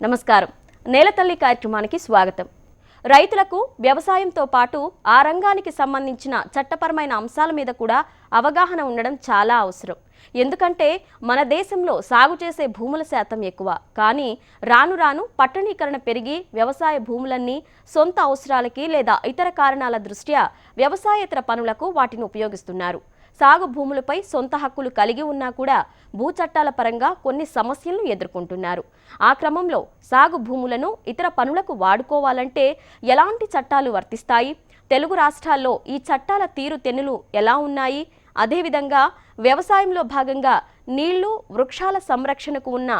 నమస్కారం. నేలతల్లి కార్యక్రమానికి స్వాగతం. రైతులకు వ్యవసాయంతో పాటు ఆ రంగానికి సంబంధించిన చట్టపరమైన అంశాల మీద కూడా అవగాహన ఉండడం చాలా అవసరం. ఎందుకంటే మన దేశంలో సాగు చేసే భూముల శాతం ఎక్కువ. కానీ రాను రాను పట్టణీకరణ పెరిగి వ్యవసాయ భూములన్నీ సొంత అవసరాలకి లేదా ఇతర కారణాల దృష్ట్యా వ్యవసాయేతర పనులకు వాటిని ఉపయోగిస్తున్నారు. సాగు భూములపై సొంత హక్కులు కలిగి ఉన్నా కూడా భూ చట్టాల పరంగా కొన్ని సమస్యలను ఎదుర్కొంటున్నారు. ఆ క్రమంలో సాగు భూములను ఇతర పనులకు వాడుకోవాలంటే ఎలాంటి చట్టాలు వర్తిస్తాయి? తెలుగు రాష్ట్రాల్లో ఈ చట్టాల తీరు తెన్నులు ఎలా ఉన్నాయి? అదేవిధంగా వ్యవసాయంలో భాగంగా నీళ్ళు వృక్షాల సంరక్షణకు ఉన్న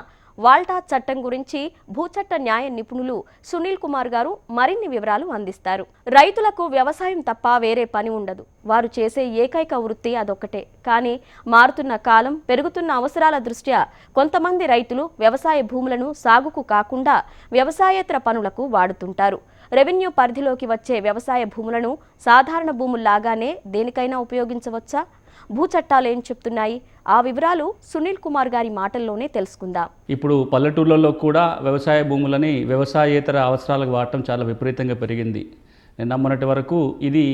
వాల్టా చట్టం గురించి భూచట్ట న్యాయ నిపుణులు సునీల్ కుమార్ గారు మరిన్ని వివరాలు అందిస్తారు. రైతులకు వ్యవసాయం తప్ప వేరే పని ఉండదు. వారు చేసే ఏకైక వృత్తి అదొక్కటే. కానీ మారుతున్న కాలం పెరుగుతున్న అవసరాల దృష్ట్యా కొంతమంది రైతులు వ్యవసాయ భూములను సాగుకు కాకుండా వ్యవసాయేతర పనులకు వాడుతుంటారు. రెవెన్యూ పరిధిలోకి వచ్చే వ్యవసాయ భూములను సాధారణ భూముల్లాగానే దేనికైనా ఉపయోగించవచ్చా? భూ చట్టాలు ఏం చెప్తున్నాయి? ఆ వివరాలు సునీల్ కుమార్ గారి మాటల్లోనే తెలుసుకుందాం. ఇప్పుడు పల్లెటూళ్ళలో కూడా వ్యవసాయ భూములని వ్యవసాయేతర అవసరాలకు వాడటం చాలా విపరీతంగా పెరిగింది. నమ్మనటి మొన్నటి వరకు ఇది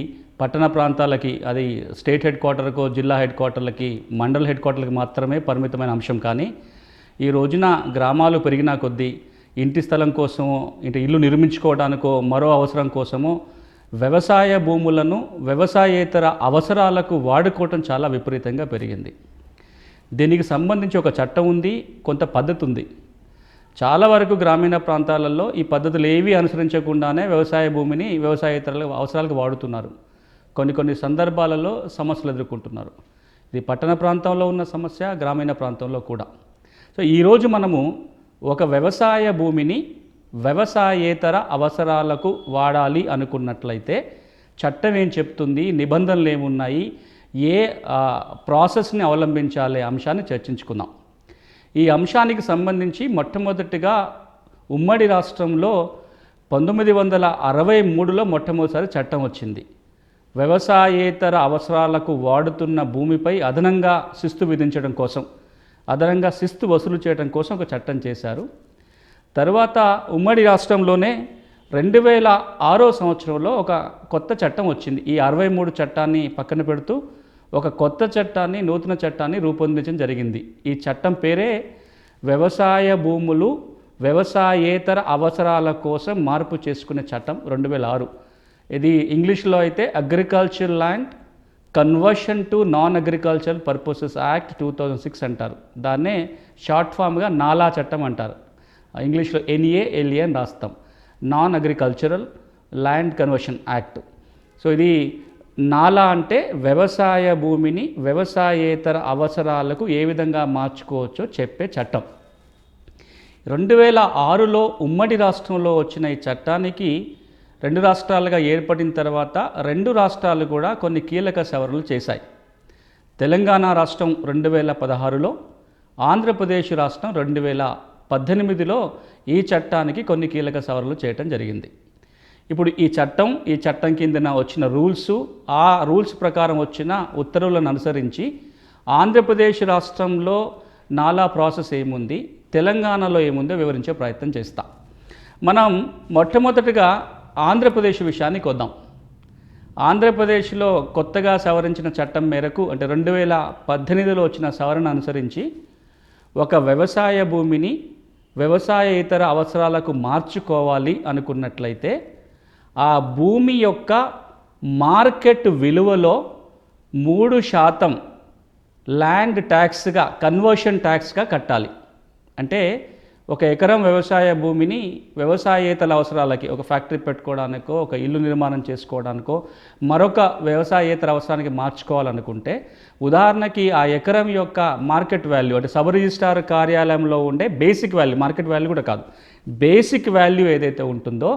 పట్టణ ప్రాంతాలకి అది స్టేట్ హెడ్ క్వార్టర్కో జిల్లా హెడ్ క్వార్టర్లకి మండల్ హెడ్ క్వార్టర్లకి మాత్రమే పరిమితమైన అంశం. కానీ ఈ రోజున గ్రామాలు పెరిగిన కొద్దీ ఇంటి స్థలం కోసమో ఇంటి ఇల్లు నిర్మించుకోవడానికో మరో అవసరం కోసమో వ్యవసాయ భూములను వ్యవసాయేతర అవసరాలకు వాడుకోవటం చాలా విపరీతంగా పెరిగింది. దీనికి సంబంధించి ఒక చట్టం ఉంది కొంత పద్ధతి ఉంది. చాలా వరకు గ్రామీణ ప్రాంతాలలో ఈ పద్ధతులు ఏవి అనుసరించకుండానే వ్యవసాయ భూమిని వ్యవసాయేతర అవసరాలకు వాడుతున్నారు. కొన్ని కొన్ని సందర్భాలలో సమస్యలు ఎదుర్కొంటున్నారు. ఇది పట్టణ ప్రాంతంలో ఉన్న సమస్య గ్రామీణ ప్రాంతంలో కూడా. సో ఈరోజు మనము ఒక వ్యవసాయ భూమిని వ్యవసాయేతర అవసరాలకు వాడాలి అనుకున్నట్లయితే చట్టం ఏం చెప్తుంది? నిబంధనలు ఏమున్నాయి ఏ ప్రాసెస్ని అవలంబించాలి అంశాన్ని చర్చించుకుందాం. ఈ అంశానికి సంబంధించి మొట్టమొదటిగా ఉమ్మడి రాష్ట్రంలో పంతొమ్మిది వందల అరవై మూడులో మొట్టమొదటిసారి చట్టం వచ్చింది. వ్యవసాయేతర అవసరాలకు వాడుతున్న భూమిపై అదనంగా శిస్తు విధించడం కోసం అదనంగా శిస్తు వసూలు చేయడం కోసం ఒక చట్టం చేశారు. తర్వాత ఉమ్మడి రాష్ట్రంలోనే రెండు వేల ఆరో సంవత్సరంలో ఒక కొత్త చట్టం వచ్చింది. ఈ అరవై మూడు చట్టాన్ని పక్కన పెడుతూ ఒక కొత్త చట్టాన్ని నూతన చట్టాన్ని రూపొందించడం జరిగింది. ఈ చట్టం పేరే వ్యవసాయ భూములు వ్యవసాయేతర అవసరాల కోసం మార్పు చేసుకునే చట్టం రెండు వేల ఆరు. ఇది ఇంగ్లీష్లో అయితే agriculture land conversion to non agriculture purposes act two thousand six అంటారు. దాన్నే షార్ట్ ఫామ్గా నాలా చట్టం అంటారు. ఇంగ్లీష్లో ఎన్ఏ ఎల్ఏ అని రాస్తాం. Non agricultural land conversion act so ఇది నాలా అంటే వ్యవసాయ భూమిని వ్యవసాయేతర అవసరాలకు ఏ విధంగా మార్చుకోవచ్చో చెప్పే చట్టం. రెండు వేల ఆరులో ఉమ్మడి రాష్ట్రంలో వచ్చిన ఈ చట్టానికి రెండు రాష్ట్రాలుగా ఏర్పడిన తర్వాత రెండు రాష్ట్రాలు కూడా కొన్ని కీలక సవరణలు చేశాయి. తెలంగాణ రాష్ట్రం రెండు వేల పదహారులో ఆంధ్రప్రదేశ్ రాష్ట్రం రెండు వేల పద్దెనిమిదిలో ఈ చట్టానికి కొన్ని కీలక సవరణలు చేయటం జరిగింది. ఇప్పుడు ఈ చట్టం ఈ చట్టం కిందన వచ్చిన రూల్స్ ఆ రూల్స్ ప్రకారం వచ్చిన ఉత్తర్వులను అనుసరించి ఆంధ్రప్రదేశ్ రాష్ట్రంలో నాలా ప్రాసెస్ ఏముంది తెలంగాణలో ఏముందో వివరించే ప్రయత్నం చేస్తా. మనం మొట్టమొదటిగా ఆంధ్రప్రదేశ్ విషయానికి వద్దాం ఆంధ్రప్రదేశ్లో కొత్తగా సవరించిన చట్టం మేరకు అంటే రెండు వేల పద్దెనిమిదిలో వచ్చిన సవరణ అనుసరించి ఒక వ్యవసాయ భూమిని వ్యవసాయ ఇతర అవసరాలకు మార్చుకోవాలి అనుకున్నట్లయితే ఆ భూమి యొక్క మార్కెట్ విలువలో మూడు శాతం ల్యాండ్ ట్యాక్స్గా కన్వర్షన్ ట్యాక్స్గా కట్టాలి. అంటే ఒక ఎకరం వ్యవసాయ భూమిని వ్యవసాయేతర అవసరాలకి ఒక ఫ్యాక్టరీ పెట్టుకోవడానికో ఒక ఇల్లు నిర్మాణం చేసుకోవడానికో మరొక వ్యవసాయేతర అవసరానికి మార్చుకోవాలనుకుంటే ఉదాహరణకి ఆ ఎకరం యొక్క మార్కెట్ వాల్యూ అంటే సబ్ రిజిస్ట్రార్ కార్యాలయంలో ఉండే బేసిక్ వాల్యూ మార్కెట్ వాల్యూ కూడా కాదు బేసిక్ వాల్యూ ఏదైతే ఉంటుందో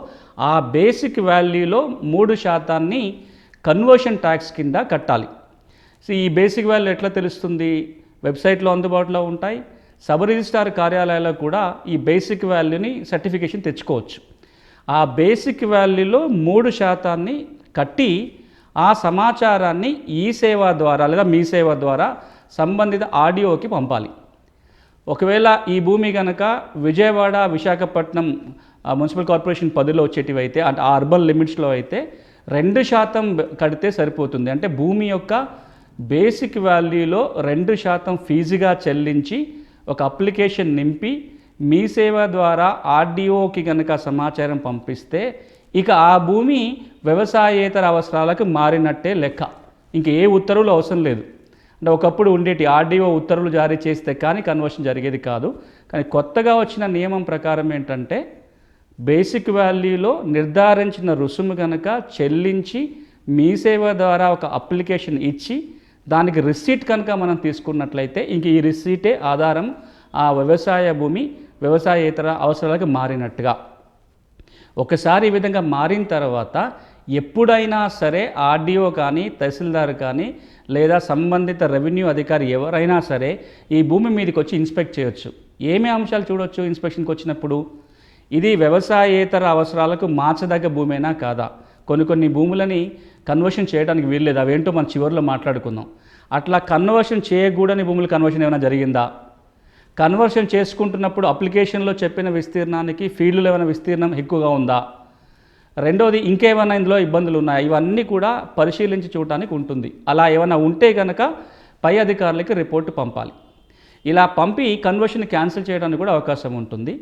ఆ బేసిక్ వాల్యూలో మూడు శాతాన్ని కన్వర్షన్ ట్యాక్స్ కింద కట్టాలి. సో ఈ బేసిక్ వాల్యూ ఎట్లా తెలుస్తుంది? వెబ్సైట్లో అందుబాటులో ఉంటాయి. సబ్ రిజిస్ట్రార్ కార్యాలయాల్లో కూడా ఈ బేసిక్ వాల్యూని సర్టిఫికేషన్ తెచ్చుకోవచ్చు. ఆ బేసిక్ వాల్యూలో మూడు శాతాన్ని కట్టి ఆ సమాచారాన్ని ఈ సేవ ద్వారా లేదా మీ సేవ ద్వారా సంబంధిత ఆడియోకి పంపాలి. ఒకవేళ ఈ భూమి కనుక విజయవాడ విశాఖపట్నం మున్సిపల్ కార్పొరేషన్ పదిలో వచ్చేటివి అయితే అంటే ఆ అర్బన్ లిమిట్స్లో అయితే రెండు శాతం కడితే సరిపోతుంది. అంటే భూమి యొక్క బేసిక్ వాల్యూలో రెండు శాతం ఫీజుగా చెల్లించి ఒక అప్లికేషన్ నింపి మీ సేవ ద్వారా ఆర్డీఓకి కనుక సమాచారం పంపిస్తే ఇక ఆ భూమి వ్యవసాయేతర అవసరాలకు మారినట్టే లెక్క. ఇంక ఏ ఉత్తర్వులు అవసరం లేదు. అంటే ఒకప్పుడు ఉండేటి ఆర్డీఓ ఉత్తర్వులు జారీ చేస్తే కానీ కన్వర్షన్ జరిగేది కాదు. కానీ కొత్తగా వచ్చిన నియమం ప్రకారం ఏంటంటే బేసిక్ వాల్యూలో నిర్ధారించిన రుసుము కనుక చెల్లించి మీ సేవ ద్వారా ఒక అప్లికేషన్ ఇచ్చి దానికి రిసీట్ కనుక మనం తీసుకున్నట్లయితే ఇంక ఈ రిసీటే ఆధారం ఆ వ్యవసాయ భూమి వ్యవసాయేతర అవసరాలకు మారినట్టుగా. ఒకసారి ఈ విధంగా మారిన తర్వాత ఎప్పుడైనా సరే ఆర్డీఓ కానీ తహసీల్దార్ కానీ లేదా సంబంధిత రెవెన్యూ అధికారి ఎవరైనా సరే ఈ భూమి మీదకి వచ్చి ఇన్స్పెక్ట్ చేయొచ్చు. ఏమి అంశాలు చూడొచ్చు ఇన్స్పెక్షన్కి వచ్చినప్పుడు? ఇది వ్యవసాయేతర అవసరాలకు మార్చదగ్గ భూమేనా కాదా? కొన్ని కొన్ని భూములని కన్వర్షన్ చేయడానికి వీల్లేదు. అవేంటో మనం చివరిలో మాట్లాడుకుందాం. అట్లా కన్వర్షన్ చేయకూడని భూముల కన్వర్షన్ ఏమైనా జరిగిందా? కన్వర్షన్ చేసుకుంటున్నప్పుడు అప్లికేషన్లో చెప్పిన విస్తీర్ణానికి ఫీల్డ్లో ఏమైనా విస్తీర్ణం ఎక్కువగా ఉందా? రెండవది ఇంకేమైనా ఇందులో ఇబ్బందులు ఉన్నాయా? ఇవన్నీ కూడా పరిశీలించి చూడటానికి ఉంటుంది. అలా ఏమైనా ఉంటే కనుక పై అధికారులకి రిపోర్టు పంపాలి. ఇలా పంపి కన్వర్షన్ క్యాన్సిల్ చేయడానికి కూడా అవకాశం ఉంటుంది.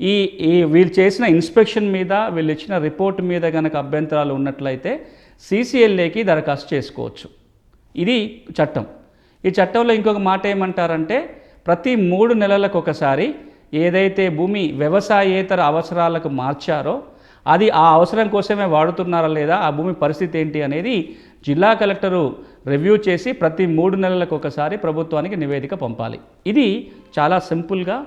ఈ ఈ వీళ్ళు చేసిన ఇన్స్పెక్షన్ మీద వీళ్ళు ఇచ్చిన రిపోర్ట్ మీద కనుక అభ్యంతరాలు ఉన్నట్లయితే సీసీఎల్ఏకి దరఖాస్తు చేసుకోవచ్చు. ఇది చట్టం. ఈ చట్టంలో ఇంకొక మాట ఏమంటారంటే ప్రతి మూడు నెలలకు ఒకసారి ఏదైతే భూమి వ్యవసాయేతర అవసరాలకు మార్చారో అది ఆ అవసరం కోసమే వాడుతున్నారా లేదా ఆ భూమి పరిస్థితి ఏంటి అనేది జిల్లా కలెక్టరు రివ్యూ చేసి ప్రతి మూడు నెలలకు ఒకసారి ప్రభుత్వానికి నివేదిక పంపాలి. ఇది చాలా సింపుల్గా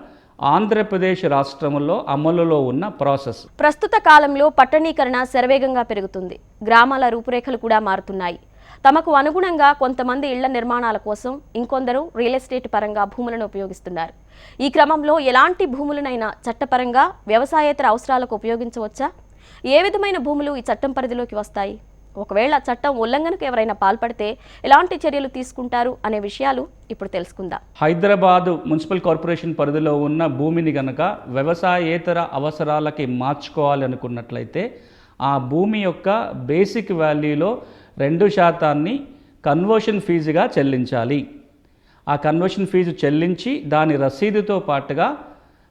ఆంధ్రప్రదేశ్ రాష్ట్రంలో అమలులో ఉన్న ప్రాసెస్. ప్రస్తుత కాలంలో పట్టణీకరణ శరవేగంగా పెరుగుతుంది. గ్రామాల రూపురేఖలు కూడా మారుతున్నాయి. తమకు అనుగుణంగా కొంతమంది ఇళ్ళ నిర్మాణాల కోసం ఇంకొందరు రియల్ ఎస్టేట్ పరంగా భూములను ఉపయోగిస్తున్నారు. ఈ క్రమంలో ఎలాంటి భూములనైనా చట్టపరంగా వ్యవసాయేతర అవసరాలకు ఉపయోగించవచ్చా? ఏ విధమైన భూములు ఈ చట్టం పరిధిలోకి వస్తాయి? ఒకవేళ చట్టం ఉల్లంఘనకు ఎవరైనా పాల్పడితే ఎలాంటి చర్యలు తీసుకుంటారు అనే విషయాలు ఇప్పుడు తెలుసుకుందాం. హైదరాబాదు మున్సిపల్ కార్పొరేషన్ పరిధిలో ఉన్న భూమిని గనక వ్యవసాయేతర అవసరాలకి మార్చుకోవాలి అనుకున్నట్లయితే ఆ భూమి యొక్క బేసిక్ వాల్యూలో రెండు శాతాన్ని కన్వర్షన్ ఫీజుగా చెల్లించాలి. ఆ కన్వర్షన్ ఫీజు చెల్లించి దాని రసీదుతో పాటుగా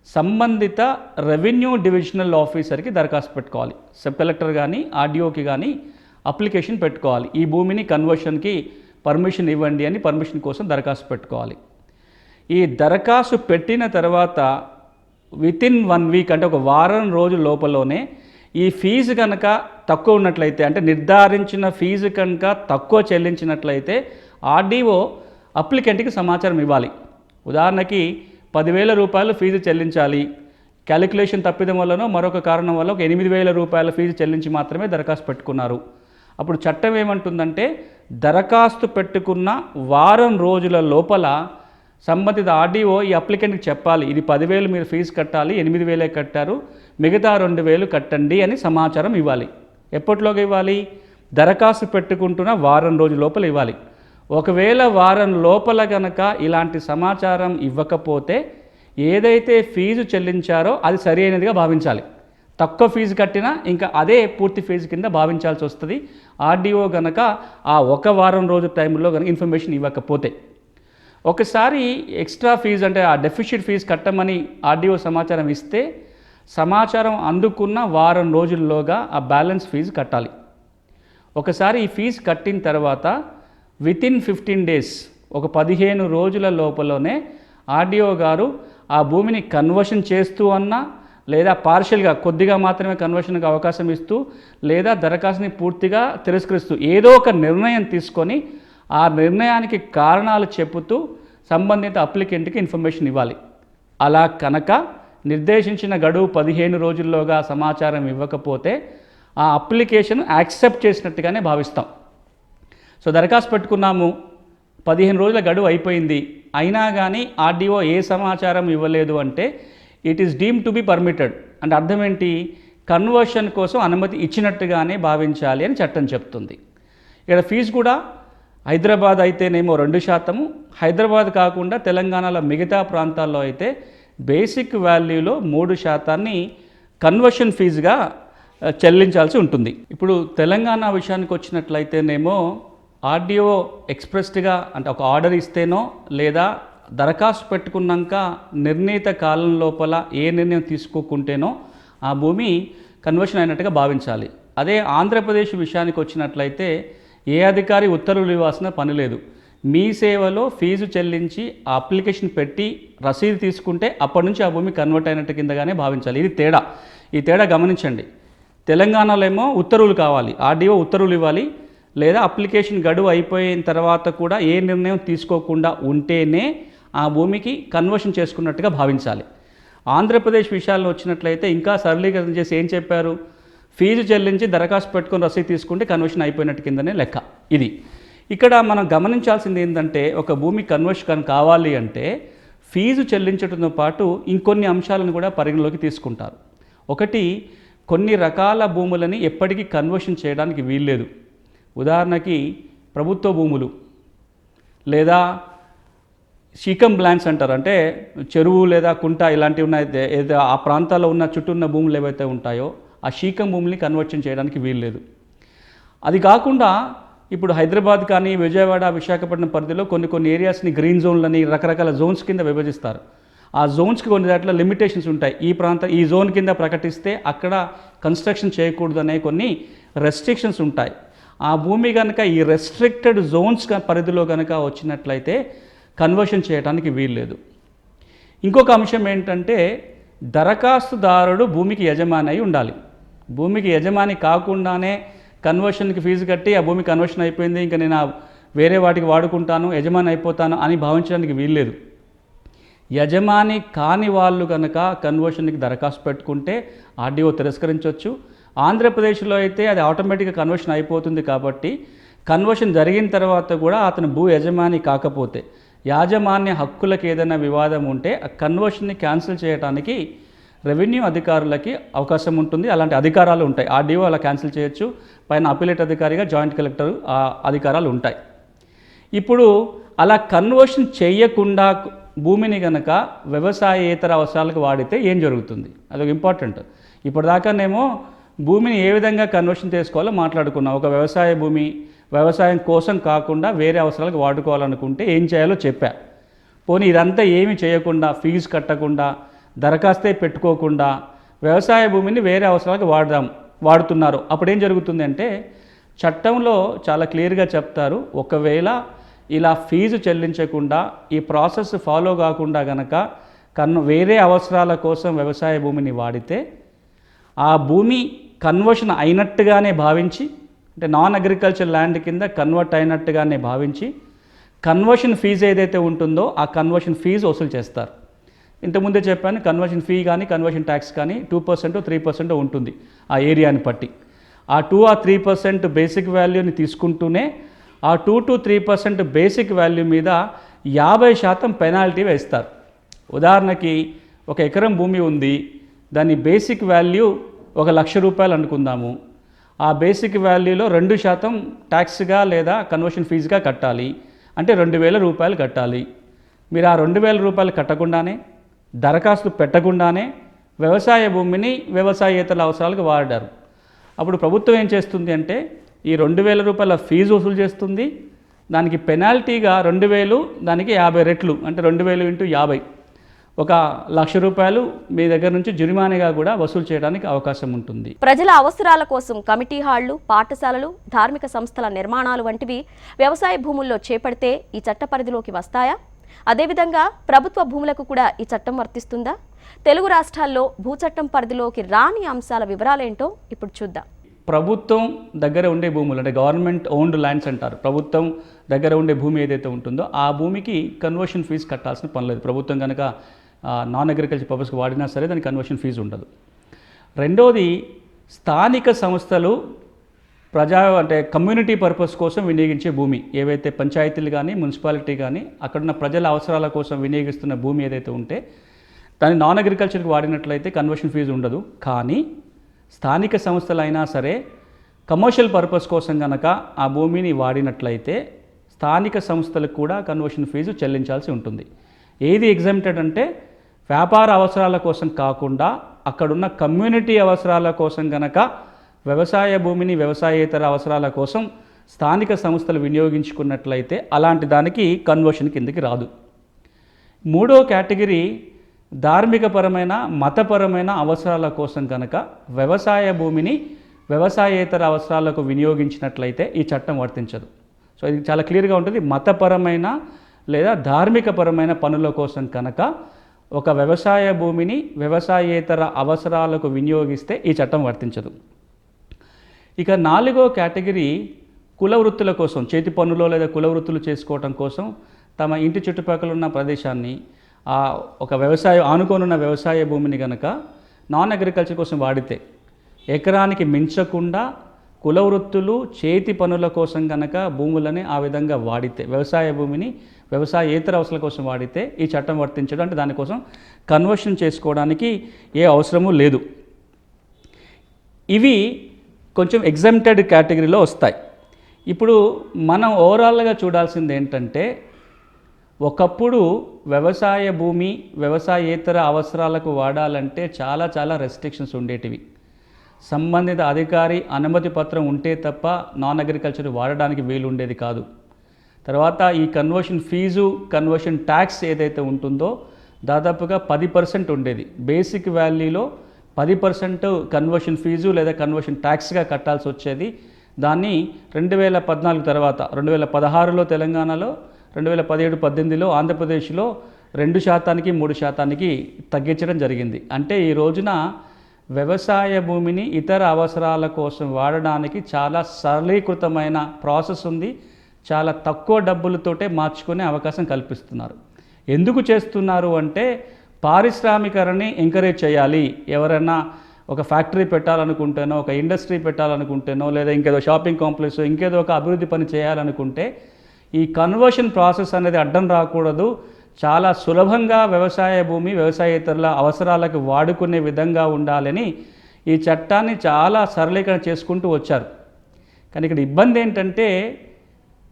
సంబంధిత రెవెన్యూ డివిజనల్ ఆఫీసర్కి దరఖాస్తు పెట్టుకోవాలి. సబ్ కలెక్టర్ కానీ ఆర్డీఓకి కానీ అప్లికేషన్ పెట్టుకోవాలి. ఈ భూమిని కన్వర్షన్కి పర్మిషన్ ఇవ్వండి అని పర్మిషన్ కోసం దరఖాస్తు పెట్టుకోవాలి. ఈ దరఖాస్తు పెట్టిన తర్వాత వితిన్ వన్ వీక్ అంటే ఒక వారం రోజుల లోపలనే ఈ ఫీజు కనుక తక్కువ ఉన్నట్లయితే అంటే నిర్ధారించిన ఫీజు కనుక తక్కువ చెల్లించినట్లయితే ఆర్డీఓ అప్లికెంట్కి సమాచారం ఇవ్వాలి. ఉదాహరణకి పదివేల రూపాయలు ఫీజు చెల్లించాలి. క్యాలిక్యులేషన్ తప్పిదం వల్లనో మరొక కారణం వల్ల ఒక ఎనిమిది వేల రూపాయల ఫీజు చెల్లించి మాత్రమే దరఖాస్తు పెట్టుకున్నారు. అప్పుడు చట్టం ఏమంటుందంటే దరఖాస్తు పెట్టుకున్న వారం రోజుల లోపల సంబంధిత ఆర్డీఓ ఈ అప్లికెంట్కి చెప్పాలి ఇది పదివేలు మీరు ఫీజు కట్టాలి ఎనిమిది వేలే కట్టారు మిగతా రెండు వేలు కట్టండి అని సమాచారం ఇవ్వాలి. ఎప్పటిలోగా ఇవ్వాలి? దరఖాస్తు పెట్టుకుంటున్న వారం రోజు లోపల ఇవ్వాలి. ఒకవేళ వారం లోపల గనక ఇలాంటి సమాచారం ఇవ్వకపోతే ఏదైతే ఫీజు చెల్లించారో అది సరి అయినదిగా భావించాలి. తక్కువ ఫీజు కట్టినా ఇంకా అదే పూర్తి ఫీజు కింద భావించాల్సి వస్తుంది. ఆర్డీఓ గనక ఆ ఒక వారం రోజు టైంలో కనుక ఇన్ఫర్మేషన్ ఇవ్వకపోతే. ఒకసారి ఎక్స్ట్రా ఫీజు అంటే ఆ డెఫిషిట్ ఫీజు కట్టమని ఆర్డీఓ సమాచారం ఇస్తే సమాచారం అందుకున్న వారం రోజుల్లోగా ఆ బ్యాలెన్స్ ఫీజు కట్టాలి. ఒకసారి ఈ ఫీజు కట్టిన తర్వాత విత్ ఇన్ ఫిఫ్టీన్ డేస్ ఒక పదిహేను రోజుల లోపలనే ఆర్డీఓ గారు ఆ భూమిని కన్వర్షన్ చేస్తూ అన్నా లేదా పార్షియల్గా కొద్దిగా మాత్రమే కన్వర్షన్కి అవకాశం ఇస్తూ లేదా దరఖాస్తుని పూర్తిగా తిరస్కరిస్తూ ఏదో ఒక నిర్ణయం తీసుకొని ఆ నిర్ణయానికి కారణాలు చెబుతూ సంబంధిత అప్లికెంట్కి ఇన్ఫర్మేషన్ ఇవ్వాలి. అలా కనుక నిర్దేశించిన గడువు పదిహేను రోజుల్లోగా సమాచారం ఇవ్వకపోతే ఆ అప్లికేషన్ యాక్సెప్ట్ చేసినట్టుగానే భావిస్తాం. సో దరఖాస్తు పెట్టుకున్నాము పదిహేను రోజుల గడువు అయిపోయింది అయినా కానీ ఆర్డీఓ ఏ సమాచారం ఇవ్వలేదు అంటే it is deem to be permitted అంటే అర్థం ఏంటి? కన్వర్షన్ కోసం అనుమతి ఇచ్చినట్టుగానే భావించాలి అని చట్టం చెప్తుంది. ఇక్కడ ఫీజు కూడా హైదరాబాద్ అయితేనేమో రెండు శాతము. హైదరాబాద్ కాకుండా తెలంగాణలో మిగతా ప్రాంతాల్లో అయితే బేసిక్ వాల్యూలో మూడు శాతాన్ని కన్వర్షన్ ఫీజుగా చెల్లించాల్సి ఉంటుంది. ఇప్పుడు తెలంగాణ విషయానికి వచ్చినట్లయితేనేమో ఆర్డీఓ ఎక్స్ప్రెస్డ్గా అంటే ఒక ఆర్డర్ ఇస్తేనో లేదా దరఖాస్తు పెట్టుకున్నాక నిర్ణీత కాలం లోపల ఏ నిర్ణయం తీసుకోకుంటేనో ఆ భూమి కన్వర్షన్ అయినట్టుగా భావించాలి. అదే ఆంధ్రప్రదేశ్ విషయానికి వచ్చినట్లయితే ఏ అధికారి ఉత్తర్వులు ఇవ్వాల్సిన పని లేదు. మీ సేవలో ఫీజు చెల్లించి ఆ అప్లికేషన్ పెట్టి రసీదు తీసుకుంటే అప్పటి నుంచి ఆ భూమి కన్వర్ట్ అయినట్టు కిందగానే భావించాలి. ఇది తేడా. ఈ తేడా గమనించండి. తెలంగాణలో ఏమో ఉత్తర్వులు కావాలి. ఆర్డీఓ ఉత్తర్వులు ఇవ్వాలి. లేదా అప్లికేషన్ గడువు అయిపోయిన తర్వాత కూడా ఏ నిర్ణయం తీసుకోకుండా ఉంటేనే ఆ భూమికి కన్వర్షన్ చేసుకున్నట్టుగా భావించాలి. ఆంధ్రప్రదేశ్ విషయాల్లో వచ్చినట్లయితే ఇంకా సరళీకరణ చేసి ఏం చెప్పారు? ఫీజు చెల్లించి దరఖాస్తు పెట్టుకొని రసీదు తీసుకుంటే కన్వర్షన్ అయిపోయినట్టు కిందనే లెక్క. ఇది. ఇక్కడ మనం గమనించాల్సింది ఏంటంటే ఒక భూమి కన్వర్షన్ కావాలి అంటే ఫీజు చెల్లించడంతో పాటు ఇంకొన్ని అంశాలను కూడా పరిగణలోకి తీసుకుంటారు. ఒకటి కొన్ని రకాల భూములని ఎప్పటికీ కన్వర్షన్ చేయడానికి వీల్లేదు. ఉదాహరణకి ప్రభుత్వ భూములు లేదా శీకం బ్లాండ్స్ అంటారు. అంటే చెరువు లేదా కుంట ఇలాంటివి ఉన్నాయితే ఏదో ఆ ప్రాంతాల్లో ఉన్న చుట్టూ ఉన్న భూములు ఏవైతే ఉంటాయో ఆ శీకం భూమిని కన్వర్షన్ చేయడానికి వీల్లేదు అది కాకుండా ఇప్పుడు హైదరాబాద్ కానీ విజయవాడ విశాఖపట్నం పరిధిలో కొన్ని కొన్ని ఏరియాస్ని గ్రీన్ జోన్లని రకరకాల జోన్స్ కింద విభజిస్తారు. ఆ జోన్స్కి కొన్ని దాంట్లో లిమిటేషన్స్ ఉంటాయి. ఈ ప్రాంతం ఈ జోన్ కింద ప్రకటిస్తే అక్కడ కన్స్ట్రక్షన్ చేయకూడదు అనే కొన్ని రెస్ట్రిక్షన్స్ ఉంటాయి. ఆ భూమి కనుక ఈ రెస్ట్రిక్టెడ్ జోన్స్ పరిధిలో కనుక వచ్చినట్లయితే కన్వర్షన్ చేయడానికి వీల్లేదు ఇంకొక అంశం ఏంటంటే దరఖాస్తుదారుడు భూమికి యజమాని అయి ఉండాలి. భూమికి యజమాని కాకుండానే కన్వర్షన్కి ఫీజు కట్టి ఆ భూమి కన్వర్షన్ అయిపోయింది ఇంకా నేను వేరే వాటికి వాడుకుంటాను యజమాని అయిపోతాను అని భావించడానికి వీల్లేదు యజమాని కాని వాళ్ళు కనుక కన్వర్షన్కి దరఖాస్తు పెట్టుకుంటే ఆర్డీఓ తిరస్కరించవచ్చు ఆంధ్రప్రదేశ్లో అయితే అది ఆటోమేటిక్గా కన్వర్షన్ అయిపోతుంది కాబట్టి కన్వర్షన్ జరిగిన తర్వాత కూడా అతను భూ యజమాని కాకపోతే యాజమాన్య హక్కులకు ఏదైనా వివాదం ఉంటే ఆ కన్వర్షన్ని క్యాన్సిల్ చేయడానికి రెవెన్యూ అధికారులకి అవకాశం ఉంటుంది. అలాంటి అధికారాలు ఉంటాయి. ఆర్డీఓ అలా క్యాన్సిల్ చేయొచ్చు. పైన అపిలేట్ అధికారిగా జాయింట్ కలెక్టర్ ఆ అధికారాలు ఉంటాయి. ఇప్పుడు అలా కన్వర్షన్ చేయకుండా భూమిని కనుక వ్యవసాయేతర అవసరాలకు వాడితే ఏం జరుగుతుంది? అదొక ఇంపార్టెంట్ ఇప్పటిదాకానేమో భూమిని ఏ విధంగా కన్వర్షన్ చేసుకోవాలో మాట్లాడుకున్నాం. ఒక వ్యవసాయ భూమి వ్యవసాయం కోసం కాకుండా వేరే అవసరాలకు వాడుకోవాలనుకుంటే ఏం చేయాలో చెప్పా. పోనీ ఇదంతా ఏమి చేయకుండా ఫీజు కట్టకుండా దరఖాస్తే పెట్టుకోకుండా వ్యవసాయ భూమిని వేరే అవసరాలకు వాడదాం వాడుతున్నారు. అప్పుడు ఏం చట్టంలో చాలా క్లియర్గా చెప్తారు ఒకవేళ ఇలా ఫీజు చెల్లించకుండా ఈ ప్రాసెస్ ఫాలో కాకుండా గనక కన్ను వేరే అవసరాల కోసం వ్యవసాయ భూమిని వాడితే ఆ భూమి కన్వర్షన్ అయినట్టుగానే భావించి అంటే నాన్ అగ్రికల్చర్ ల్యాండ్ కింద కన్వర్ట్ అయినట్టుగానే భావించి కన్వర్షన్ ఫీజు ఏదైతే ఉంటుందో ఆ కన్వర్షన్ ఫీజు వసూలు చేస్తారు. ఇంతకుముందే చెప్పాను కన్వర్షన్ ఫీ కానీ కన్వర్షన్ ట్యాక్స్ కానీ టూ పర్సెంట్ త్రీ పర్సెంట్ ఉంటుంది ఆ ఏరియాని బట్టి. ఆ టూ ఆ త్రీ పర్సెంట్ బేసిక్ వాల్యూని తీసుకుంటూనే ఆ two to three percent basic value మీద యాభై శాతం పెనాల్టీ వేస్తారు. ఉదాహరణకి ఒక ఎకరం భూమి ఉంది దాని బేసిక్ వాల్యూ ఒక లక్ష రూపాయలు అనుకుందాము. ఆ బేసిక్ వాల్యూలో రెండు శాతం ట్యాక్స్గా లేదా కన్వర్షన్ ఫీజుగా కట్టాలి. అంటే రెండు వేల రూపాయలు కట్టాలి. మీరు ఆ రెండు వేల రూపాయలు కట్టకుండానే దరఖాస్తు పెట్టకుండానే వ్యవసాయ భూమిని వ్యవసాయేతర అవసరాలకు వాడారు. అప్పుడు ప్రభుత్వం ఏం చేస్తుంది అంటే ఈ రెండు వేల రూపాయల ఫీజు వసూలు చేస్తుంది. దానికి పెనాల్టీగా రెండు వేలు దానికి యాభై రెట్లు అంటే రెండు వేలు ఇంటూ యాభై. ఒక లక్ష రూపాయలు మీ దగ్గర నుంచి జరిమానాగా కూడా వసూలు చేయడానికి అవకాశం ఉంటుంది. ప్రజల అవసరాల కోసం కమిటీ హాళ్ళు పాఠశాలలు ధార్మిక సంస్థల నిర్మాణాలు వంటివి వ్యవసాయ భూముల్లో చేపడితే ఈ చట్ట పరిధిలోకి వస్తాయా? అదేవిధంగా ప్రభుత్వ భూములకు కూడా ఈ చట్టం వర్తిస్తుందా? తెలుగు రాష్ట్రాల్లో భూచట్టం పరిధిలోకి రాని అంశాల వివరాలేంటో ఇప్పుడు చూద్దాం. ప్రభుత్వం దగ్గర ఉండే భూములు అంటే గవర్నమెంట్ ఓన్డ్ ల్యాండ్స్ అంటారు. ప్రభుత్వం దగ్గర ఉండే భూమి ఏదైతే ఉంటుందో ఆ భూమికి కన్వర్షన్ ఫీజు కట్టాల్సిన పని లేదు. ప్రభుత్వం కనుక నాన్ అగ్రికల్చర్ పర్పస్కి వాడినా సరే దానికి కన్వర్షన్ ఫీజు ఉండదు. రెండోది స్థానిక సంస్థలు ప్రజా అంటే కమ్యూనిటీ పర్పస్ కోసం వినియోగించే భూమి ఏవైతే పంచాయతీలు కానీ మున్సిపాలిటీ కానీ అక్కడున్న ప్రజల అవసరాల కోసం వినియోగిస్తున్న భూమి ఏదైతే ఉంటే దాన్ని నాన్ అగ్రికల్చర్కి వాడినట్లయితే కన్వర్షన్ ఫీజు ఉండదు. కానీ స్థానిక సంస్థలైనా సరే కమర్షియల్ పర్పస్ కోసం కనుక ఆ భూమిని వాడినట్లయితే స్థానిక సంస్థలకు కూడా కన్వర్షన్ ఫీజు చెల్లించాల్సి ఉంటుంది. ఏది ఎగ్జామ్టెడ్ అంటే వ్యాపార అవసరాల కోసం కాకుండా అక్కడున్న కమ్యూనిటీ అవసరాల కోసం గనక వ్యవసాయ భూమిని వ్యవసాయేతర అవసరాల కోసం స్థానిక సంస్థలు వినియోగించుకున్నట్లయితే అలాంటి దానికి కన్వర్షన్ కిందకి రాదు. మూడో కేటగిరీ ధార్మికపరమైన మతపరమైన అవసరాల కోసం కనుక వ్యవసాయ భూమిని వ్యవసాయేతర అవసరాలకు వినియోగించినట్లయితే ఈ చట్టం వర్తించదు. సో ఇది చాలా క్లియర్గా ఉంటుంది. మతపరమైన లేదా ధార్మికపరమైన పనుల కోసం కనుక ఒక వ్యవసాయ భూమిని వ్యవసాయేతర అవసరాలకు వినియోగిస్తే ఈ చట్టం వర్తించదు. ఇక నాలుగో కేటగిరీ కుల వృత్తుల కోసం చేతి పనులో లేదా కుల వృత్తులు చేసుకోవటం కోసం తమ ఇంటి చుట్టుపక్కల ఉన్న ప్రదేశాన్ని ఆ ఒక వ్యవసాయ ఆనుకోనున్న వ్యవసాయ భూమిని కనుక నాన్ అగ్రికల్చర్ కోసం వాడితే ఎకరానికి మించకుండా కుల వృత్తులు చేతి పనుల కోసం కనుక భూములని ఆ విధంగా వాడితే వ్యవసాయ భూమిని వ్యవసాయేతర అవసరాల కోసం వాడితే ఈ చట్టం వర్తించడం అంటే దానికోసం కన్వర్షన్ చేసుకోవడానికి ఏ అవసరము లేదు. ఇవి కొంచెం ఎగ్జామ్టెడ్ కేటగిరీలో వస్తాయి. ఇప్పుడు మనం ఓవరాల్గా చూడాల్సింది ఏంటంటే ఒకప్పుడు వ్యవసాయ భూమి వ్యవసాయేతర అవసరాలకు వాడాలంటే చాలా చాలా రెస్ట్రిక్షన్స్ ఉండేటివి. సంబంధిత అధికారి అనుమతి పత్రం ఉంటే తప్ప నాన్ అగ్రికల్చర్ వాడడానికి వీలు ఉండేది కాదు. తర్వాత ఈ కన్వర్షన్ ఫీజు కన్వర్షన్ ట్యాక్స్ ఏదైతే ఉంటుందో దాదాపుగా పది పర్సెంట్ ఉండేది. బేసిక్ వ్యాల్యూలో పది పర్సెంట్ కన్వర్షన్ ఫీజు లేదా కన్వర్షన్ ట్యాక్స్గా కట్టాల్సి వచ్చేది. దాన్ని రెండు వేల పద్నాలుగు తర్వాత రెండు వేల పదహారులో తెలంగాణలో రెండు వేల పదిహేడు పద్దెనిమిదిలో ఆంధ్రప్రదేశ్లో రెండు శాతానికి మూడు శాతానికి తగ్గించడం జరిగింది. అంటే ఈ రోజున వ్యవసాయ భూమిని ఇతర అవసరాల కోసం వాడడానికి చాలా సరళీకృతమైన ప్రాసెస్ ఉంది. చాలా తక్కువ డబ్బులతోటే మార్చుకునే అవకాశం కల్పిస్తున్నారు. ఎందుకు చేస్తున్నారు అంటే పారిశ్రామికరణని ఎంకరేజ్ చేయాలి. ఎవరైనా ఒక ఫ్యాక్టరీ పెట్టాలనుకుంటేనో ఒక ఇండస్ట్రీ పెట్టాలనుకుంటేనో లేదా ఇంకేదో షాపింగ్ కాంప్లెక్స్ ఇంకేదో ఒక అభివృద్ధి పని చేయాలనుకుంటే ఈ కన్వర్షన్ ప్రాసెస్ అనేది అడ్డం రాకూడదు. చాలా సులభంగా వ్యవసాయ భూమి వ్యవసాయేతరుల అవసరాలకు వాడుకునే విధంగా ఉండాలని ఈ చట్టాన్ని చాలా సరళీకరణ చేసుకుంటూ వచ్చారు. కానీ ఇక్కడ ఇబ్బంది ఏంటంటే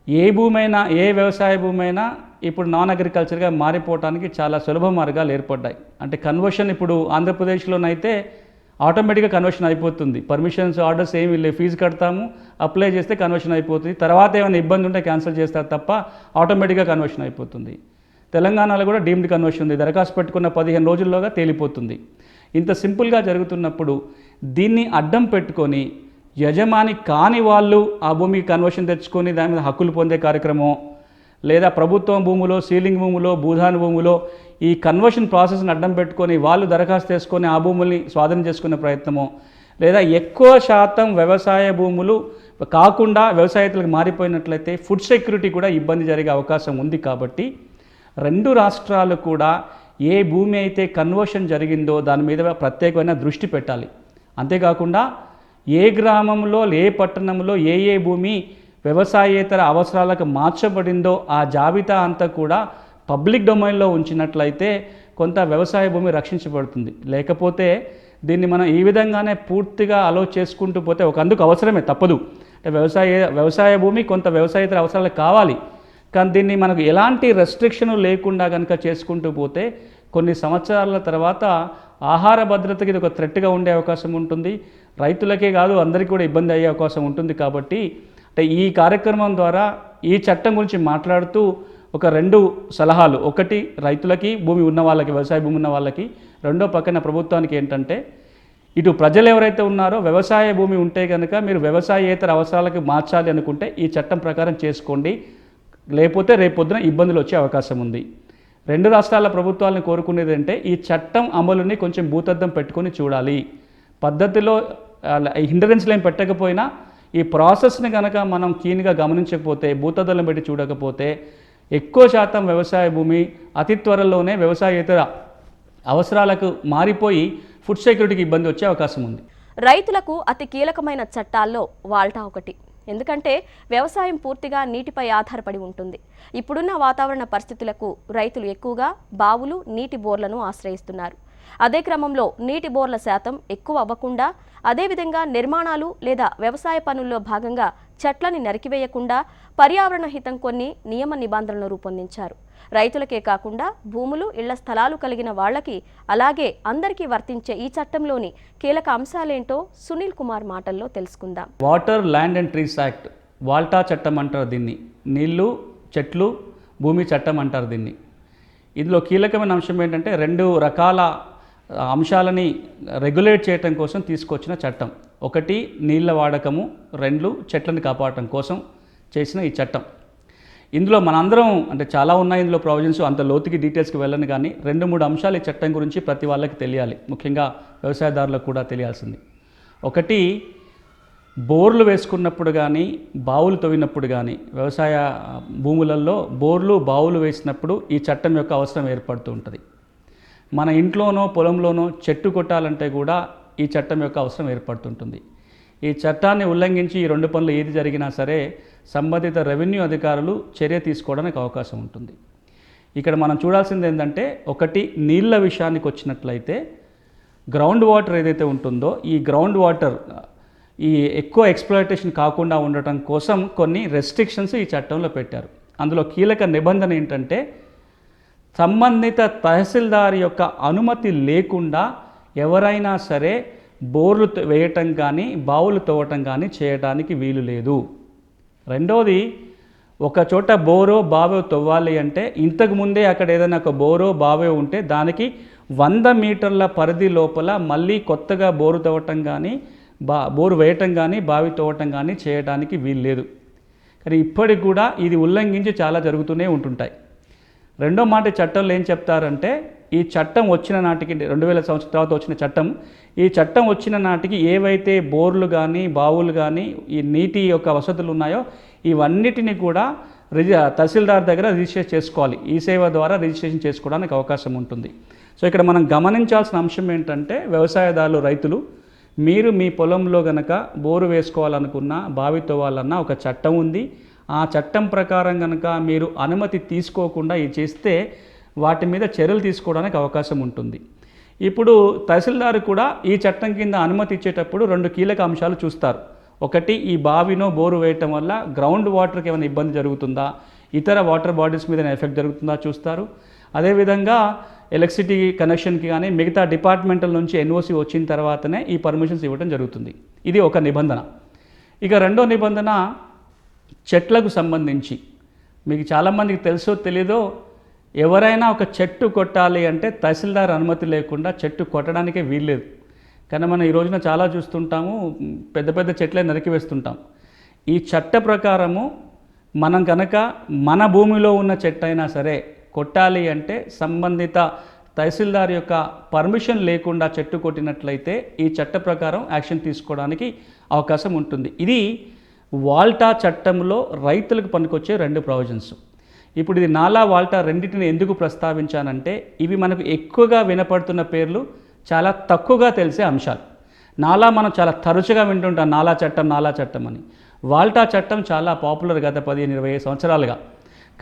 ఏ భూమైనా ఏ వ్యవసాయ భూమైనా ఇప్పుడు నాన్ అగ్రికల్చర్గా మారిపోవడానికి చాలా సులభ మార్గాలు ఏర్పడ్డాయి. అంటే కన్వర్షన్ ఇప్పుడు ఆంధ్రప్రదేశ్లోనైతే ఆటోమేటిక్గా కన్వర్షన్ అయిపోతుంది. పర్మిషన్స్ ఆర్డర్స్ ఏమి లేవు. ఫీజు కడతాము అప్లై చేస్తే కన్వర్షన్ అయిపోతుంది. తర్వాత ఏమైనా ఇబ్బంది ఉంటే క్యాన్సిల్ చేస్తారు తప్ప ఆటోమేటిక్గా కన్వర్షన్ అయిపోతుంది. తెలంగాణలో కూడా డీమ్డ్ కన్వర్షన్ ఉంది. దరఖాస్తు పెట్టుకున్న పదిహేను రోజుల్లోగా తేలిపోతుంది. ఇంత సింపుల్గా జరుగుతున్నప్పుడు దీన్ని అడ్డం పెట్టుకొని యజమాని కాని వాళ్ళు ఆ భూమికి కన్వర్షన్ తెచ్చుకొని దాని మీద హక్కులు పొందే కార్యక్రమం లేదా ప్రభుత్వం భూములో సీలింగ్ భూములో భూధాన భూములో ఈ కన్వర్షన్ ప్రాసెస్ని అడ్డం పెట్టుకొని వాళ్ళు దరఖాస్తు చేసుకొని ఆ భూముల్ని స్వాధీనం చేసుకునే ప్రయత్నమో లేదా ఎక్కువ శాతం వ్యవసాయ భూములు కాకుండా వ్యవసాయతులకు మారిపోయినట్లయితే ఫుడ్ సెక్యూరిటీ కూడా ఇబ్బంది జరిగే అవకాశం ఉంది కాబట్టి రెండు రాష్ట్రాలు కూడా ఏ భూమి అయితే కన్వర్షన్ జరిగిందో దాని మీద ప్రత్యేకమైన దృష్టి పెట్టాలి. అంతేకాకుండా ఏ గ్రామంలో ఏ పట్టణంలో ఏ ఏ భూమి వ్యవసాయేతర అవసరాలకు మార్చబడిందో ఆ జాబితా అంతా కూడా పబ్లిక్ డొమైన్లో ఉంచినట్లయితే కొంత వ్యవసాయ భూమి రక్షించబడుతుంది. లేకపోతే దీన్ని మనం ఈ విధంగానే పూర్తిగా అలో చేసుకుంటూ పోతే ఒక అందుకు అవసరమే తప్పదు. అంటే వ్యవసాయ వ్యవసాయ భూమి కొంత వ్యవసాయేతర అవసరాలు కావాలి. కానీ దీన్ని మనకు ఎలాంటి రెస్ట్రిక్షన్ లేకుండా కనుక చేసుకుంటూ పోతే కొన్ని సంవత్సరాల తర్వాత ఆహార భద్రతకి ఇది ఒక థ్రెట్గా ఉండే అవకాశం ఉంటుంది. రైతులకే కాదు అందరికీ కూడా ఇబ్బంది అయ్యే అవకాశం ఉంటుంది కాబట్టి అంటే ఈ కార్యక్రమం ద్వారా ఈ చట్టం గురించి మాట్లాడుతూ ఒక రెండు సలహాలు. ఒకటి రైతులకి భూమి ఉన్న వాళ్ళకి వ్యవసాయ భూమి ఉన్న వాళ్ళకి. రెండో పక్కన ప్రభుత్వానికి ఏంటంటే ఇటు ప్రజలు ఎవరైతే ఉన్నారో వ్యవసాయ భూమి ఉంటే కనుక మీరు వ్యవసాయేతర అవసరాలకు మార్చాలి అనుకుంటే ఈ చట్టం ప్రకారం చేసుకోండి. లేకపోతే రేపొద్దున ఇబ్బందులు వచ్చే అవకాశం ఉంది. రెండు రాష్ట్రాల ప్రభుత్వాలను కోరుకునేది అంటే ఈ చట్టం అమలుని కొంచెం భూతద్దం పెట్టుకొని చూడాలి. పద్ధతిలో హిండరెన్స్లు ఏం పెట్టకపోయినా ఈ ప్రాసెస్ని కనుక మనం కీన్గా గమనించకపోతే భూతదలం పెట్టి చూడకపోతే ఎక్కువ శాతం వ్యవసాయ భూమి అతి త్వరలోనే వ్యవసాయేతర అవసరాలకు మారిపోయి ఫుడ్ సెక్యూరిటీకి ఇబ్బంది వచ్చే అవకాశం ఉంది. రైతులకు అతి కీలకమైన చట్టాల్లో వాల్టా ఒకటి. ఎందుకంటే వ్యవసాయం పూర్తిగా నీటిపై ఆధారపడి ఉంటుంది. ఇప్పుడున్న వాతావరణ పరిస్థితులకు రైతులు ఎక్కువగా బావులు నీటి బోర్లను ఆశ్రయిస్తున్నారు. అదే క్రమంలో నీటి బోర్ల శాతం ఎక్కువ అవ్వకుండా అదేవిధంగా నిర్మాణాలు లేదా వ్యవసాయ పనుల్లో భాగంగా చెట్లని నరికివేయకుండా పర్యావరణ హితం కొన్ని నియమ నిబంధనలు రూపొందించారు. రైతులకే కాకుండా భూములు ఇళ్ళ స్థలాలు కలిగిన వాళ్ళకి అలాగే అందరికీ వర్తించే ఈ చట్టంలోని కీలక అంశాలేంటో సునీల్ కుమార్ మాటల్లో తెలుసుకుందాం. Water land and trees act WALTA చట్టం అంటారు దీన్ని. నీళ్ళు చెట్లు భూమి చట్టం అంటారు దీన్ని. ఇందులో కీలకమైన అంశం ఏంటంటే రెండు రకాల అంశాలని రెగ్యులేట్ చేయటం కోసం తీసుకొచ్చిన చట్టం. ఒకటి నీళ్ళ వాడకము. రెండు చెట్లను కాపాడటం కోసం చేసిన ఈ చట్టం. ఇందులో మనందరం అంటే చాలా ఉన్నాయి ఇందులో ప్రొవిజన్స్ అంత లోతుకి డీటెయిల్స్కి వెళ్ళను కానీ రెండు మూడు అంశాలు ఈ చట్టం గురించి ప్రతి వాళ్ళకి తెలియాలి. ముఖ్యంగా వ్యవసాయదారులకు కూడా తెలియాల్సింది. ఒకటి బోర్లు వేసుకున్నప్పుడు కానీ బావులు తవ్వినప్పుడు కానీ వ్యవసాయ భూములలో బోర్లు బావులు వేసినప్పుడు ఈ చట్టం యొక్క అవసరం ఏర్పడుతూ ఉంటుంది. మన ఇంట్లోనో పొలంలోనో చెట్టు కొట్టాలంటే కూడా ఈ చట్టం యొక్క అవసరం ఏర్పడుతుంటుంది. ఈ చట్టాన్ని ఉల్లంఘించి ఈ రెండు పనులు ఏది జరిగినా సరే సంబంధిత రెవెన్యూ అధికారులు చర్య తీసుకోవడానికి అవకాశం ఉంటుంది. ఇక్కడ మనం చూడాల్సింది ఏంటంటే ఒకటి నీళ్ళ విషయానికి వచ్చినట్లయితే గ్రౌండ్ వాటర్ ఏదైతే ఉంటుందో ఈ గ్రౌండ్ వాటర్ ఈ ఎక్కువ ఎక్స్ప్లాయిటేషన్ కాకుండా ఉండటం కోసం కొన్ని రెస్ట్రిక్షన్స్ ఈ చట్టంలో పెట్టారు. అందులో కీలక నిబంధన ఏంటంటే సంబంధిత తహసీల్దార్ యొక్క అనుమతి లేకుండా ఎవరైనా సరే బోర్లు వేయటం కానీ బావులు తవ్వటం కానీ చేయడానికి వీలు లేదు. రెండోది ఒక చోట బోరో బావో తవ్వాలి అంటే ఇంతకు ముందే అక్కడ ఏదైనా ఒక బోరో బావో ఉంటే దానికి వంద మీటర్ల పరిధి లోపల మళ్ళీ కొత్తగా బోరు తవ్వటం కానీ బా బోరు వేయటం కానీ బావి తవ్వటం కానీ చేయడానికి వీలు లేదు. కానీ ఇప్పటికి కూడా ఇది ఉల్లంఘించి చాలా జరుగుతూనే ఉంటుంటాయి. రెండో మాట చట్టంలో ఏం చెప్తారంటే ఈ చట్టం వచ్చిన నాటికి రెండు వేల సంవత్సరం తర్వాత వచ్చిన చట్టం ఈ చట్టం వచ్చిన నాటికి ఏవైతే బోర్లు కానీ బావులు కానీ ఈ నీటి యొక్క వసతులు ఉన్నాయో ఇవన్నిటిని కూడా రిజి తహసీల్దార్ దగ్గర రిజిస్ట్రేషన్ చేసుకోవాలి. ఈ సేవ ద్వారా రిజిస్ట్రేషన్ చేసుకోవడానికి అవకాశం ఉంటుంది. సో ఇక్కడ మనం గమనించాల్సిన అంశం ఏంటంటే వ్యవసాయదారులు రైతులు మీరు మీ పొలంలో గనక బోరు వేసుకోవాలనుకున్నా బావి తవ్వాలన్నా ఒక చట్టం ఉంది. ఆ చట్టం ప్రకారం కనుక మీరు అనుమతి తీసుకోకుండా ఇది చేస్తే వాటి మీద చర్యలు తీసుకోవడానికి అవకాశం ఉంటుంది. ఇప్పుడు తహసీల్దార్ కూడా ఈ చట్టం కింద అనుమతి ఇచ్చేటప్పుడు రెండు కీలక అంశాలు చూస్తారు. ఒకటి ఈ బావినో బోరు వేయటం వల్ల గ్రౌండ్ వాటర్కి ఏమైనా ఇబ్బంది జరుగుతుందా? ఇతర వాటర్ బాడీస్ మీద ఎఫెక్ట్ జరుగుతుందా చూస్తారు. అదేవిధంగా ఎలక్ట్రిసిటీ కనెక్షన్కి కానీ మిగతా డిపార్ట్మెంటల్ నుంచి ఎన్ఓసి వచ్చిన తర్వాతనే ఈ పర్మిషన్స్ ఇవ్వడం జరుగుతుంది. ఇది ఒక నిబంధన. ఇక రెండో నిబంధన చెట్లకు సంబంధించి. మీకు చాలామందికి తెలుసో తెలీదో ఎవరైనా ఒక చెట్టు కొట్టాలి అంటే తహసీల్దార్ అనుమతి లేకుండా చెట్టు కొట్టడానికే వీల్లేదు. కానీ మనం ఈ రోజున చాలా చూస్తుంటాము పెద్ద పెద్ద చెట్లే నరికివేస్తుంటాం ఈ చట్ట ప్రకారము మనం కనుక మన భూమిలో ఉన్న చెట్టు అయినా సరే కొట్టాలి అంటే సంబంధిత తహసీల్దార్ యొక్క పర్మిషన్ లేకుండా చెట్టు కొట్టినట్లయితే ఈ చట్ట ప్రకారం యాక్షన్ తీసుకోవడానికి అవకాశం ఉంటుంది. ఇది వాల్టా చట్టంలో రైతులకు పనికొచ్చే రెండు ప్రొవిజన్స్. ఇప్పుడు ఇది నాలా వాల్టా రెండింటిని ఎందుకు ప్రస్తావించానంటే ఇవి మనకు ఎక్కువగా వినపడుతున్న పేర్లు చాలా తక్కువగా తెలిసే అంశాలు. నాలా మనం చాలా తరచుగా వింటుంటాం నాలా చట్టం నాలా చట్టం అని. వాల్టా చట్టం చాలా పాపులర్ గత పదిహేను ఇరవై సంవత్సరాలుగా.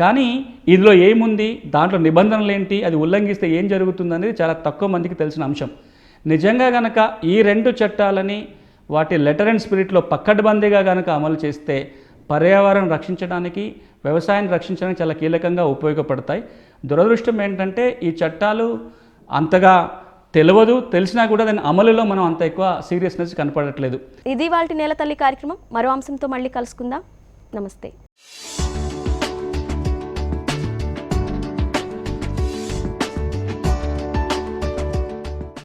కానీ ఇందులో ఏముంది? దాంట్లో నిబంధనలు ఏంటి అది ఉల్లంఘిస్తే ఏం జరుగుతుంది అనేది చాలా తక్కువ మందికి తెలిసిన అంశం. నిజంగా గనక ఈ రెండు చట్టాలని వాటి లెటర్ అండ్ స్పిరిట్లో పక్కడ్బందీగా కనుక అమలు చేస్తే పర్యావరణం రక్షించడానికి వ్యవసాయాన్ని రక్షించడానికి చాలా కీలకంగా ఉపయోగపడతాయి. దురదృష్టం ఏంటంటే ఈ చట్టాలు అంతగా తెలియదు తెలిసినా కూడా దాని అమలులో మనం అంత ఎక్కువ సీరియస్నెస్ కనపడట్లేదు. ఇది వాళ్ళ నేల తల్లి కార్యక్రమం. మరో అంశంతో మళ్ళీ కలుసుకుందాం. నమస్తే.